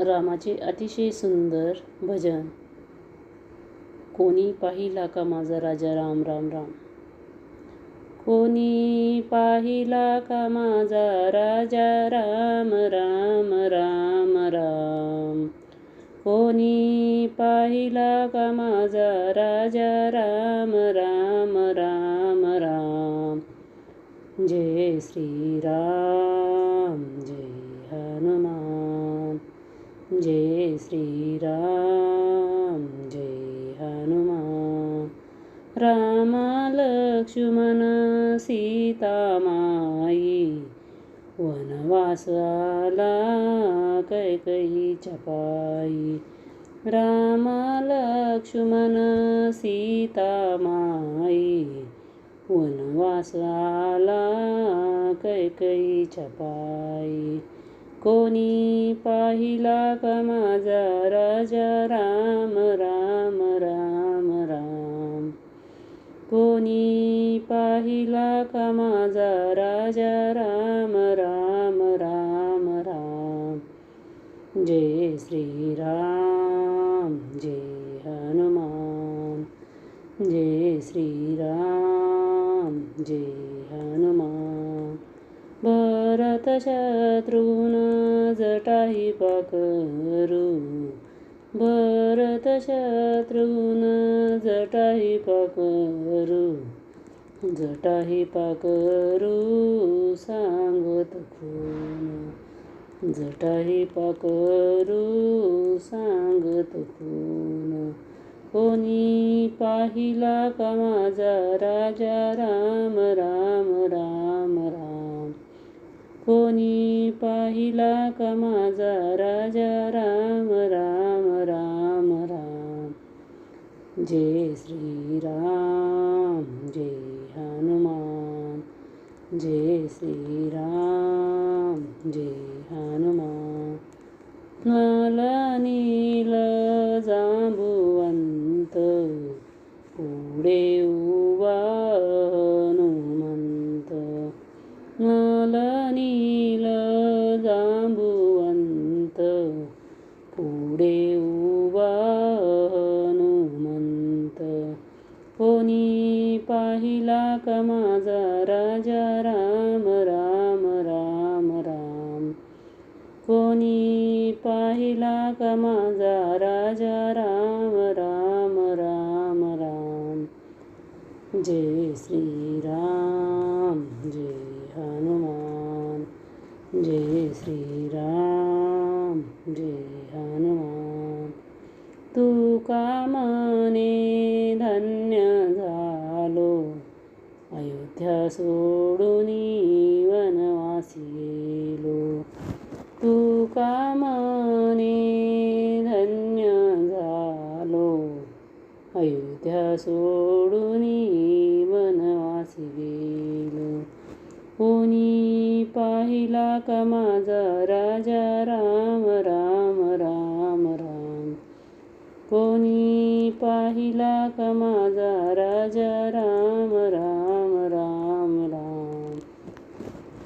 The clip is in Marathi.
रामाचे अतिशय सुंदर भजन. कोणी पाहिला का माझा राजा राम राम राम? कोणी पाहिला का माझा राजा राम राम राम राम? कोणी पाहिला का माझा राजा राम राम राम राम? जय श्रीराम जय श्री राम जय हनुमान। राम लक्ष्मण सीता माई वनवासाला कैकई चपाई। राम लक्ष्मण सीता माई वनवासाला कैकई चपाई। कोणी पाहिला का माझा राजा? राम राम राम राम. कोणी पाहिला का माझा राजा? राम राम राम राम. जय श्रीराम जय हनुमान. जय श्रीराम जय हनुमान. भरत शत्रुघ्न जटाही पाकरू भरत शत्रुघ्न जटाही पाकरू जटाही पाकरू सांगत खून. जटाही पाकरू सांगत खून. कोणी पाहिला का माझा राजा? राम राम राम राम. कोणी पाहिला का माझा राजा? राम राम राम राम. जय श्रीराम जय हनुमान. जय श्रीराम जय हनुमान. नल पुढे उभा हनुमंत कोणी पाहिला का माझा राजा? राम राम राम राम. कोणी पाहिला का माझा राजा? राम राम राम राम. जय श्रीराम. सोडून वनवासी गेलो तू मने धन्य झालो. अयोध्या सोडून वनवासी गेलो कोणी पाहिला का माझा राजा? राम राम राम राम. कोणी पाहिला का माझा राजा? राम राम राम